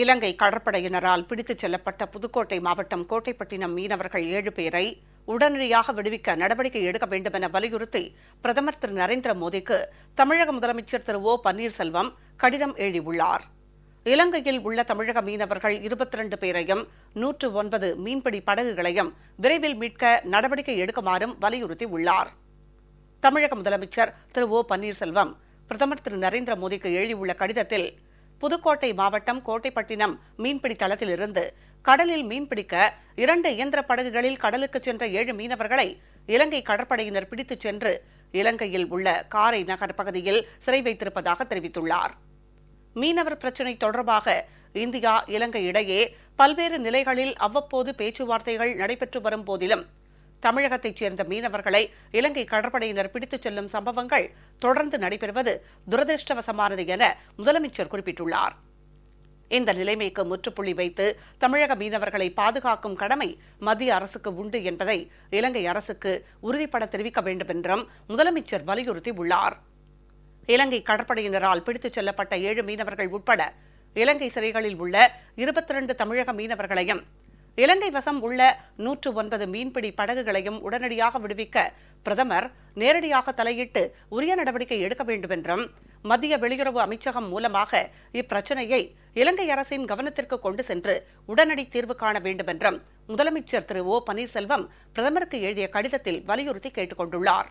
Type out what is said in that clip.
இலங்கை கடற்படையினரால் பிடித்துச் செல்லப்பட்ட புதுக்கோட்டை மாவட்டம் கோட்டைப்பட்டினம் மீனவர்கள் ஏழு பேரை உடனடியாக விடுவிக்க நடவடிக்கை எடுக்க வேண்டும் என வலியுறுத்தி பிரதமர் திரு நரேந்திர மோடிக்கு தமிழக முதலமைச்சர் திரு ஓ பன்னீர்செல்வம் கடிதம் எழுதியுள்ளார். இலங்கையில் உள்ள தமிழக மீனவர்கள் இருபத்தி இரண்டு பேரையும் நூற்று ஒன்பது மீன்பிடி படகுகளையும் விரைவில் மீட்க நடவடிக்கை எடுக்குமாறும் வலியுறுத்தியுள்ளார். தமிழக முதலமைச்சர் திரு ஓ பன்னீர்செல்வம் பிரதமர் திரு நரேந்திர மோடிக்கு எழுதியுள்ள கடிதத்தில் புதுக்கோட்டை மாவட்டம் கோட்டைப்பட்டினம் மீன்பிடி தளத்திலிருந்து கடலில் மீன்பிடிக்க இரண்டு இயந்திர படகுகளில் கடலுக்கு சென்ற ஏழு மீனவர்களை இலங்கை கடற்படையினர் பிடித்துச் சென்று இலங்கையில் உள்ள காரை நகர் பகுதியில் சிறை வைத்திருப்பதாக தெரிவித்துள்ளார். மீனவர் பிரச்சினை தொடர்பாக இந்தியா இலங்கை இடையே பல்வேறு நிலைகளில் அவ்வப்போது பேச்சுவார்த்தைகள் நடைபெற்று வரும் போதிலும் தமிழகத்தைச் சேர்ந்த மீனவர்களை இலங்கை கடற்படையினர் பிடித்துச் செல்லும் சம்பவங்கள் தொடர்ந்து நடைபெறுவது துரதிருஷ்டவசமானது என முதலமைச்சர் குறிப்பிட்டுள்ளார். இந்த நிலைமைக்கு முற்றுப்புள்ளி வைத்து தமிழக மீனவர்களை பாதுகாக்கும் கடமை மத்திய அரசுக்கு உண்டு என்பதை இலங்கை அரசுக்கு உறுதிபட தெரிவிக்க வேண்டும் என்றும் முதலமைச்சர் வலியுறுத்தியுள்ளார். இலங்கை கடற்படையினரால் பிடித்துச் செல்லப்பட்ட ஏழு மீனவர்கள் உட்பட இலங்கை சிறைகளில் உள்ள இருபத்தி இரண்டு தமிழக மீனவர்களையும் இலங்கை வசம் உள்ள நூற்று ஒன்பது மீன்பிடி படகுகளையும் உடனடியாக விடுவிக்க பிரதமர் நேரடியாக தலையிட்டு உரிய நடவடிக்கை எடுக்க வேண்டும் என்றும் மத்திய வெளியுறவு அமைச்சகம் மூலமாக இப்பிரச்சனையை இலங்கை அரசின் கவனத்திற்கு கொண்டு சென்று உடனடி தீர்வு காண வேண்டும் என்றும் முதலமைச்சர் திரு ஓ பன்னீர்செல்வம் பிரதமருக்கு எழுதிய கடிதத்தில் வலியுறுத்தி கேட்டுக்கொண்டுள்ளார்.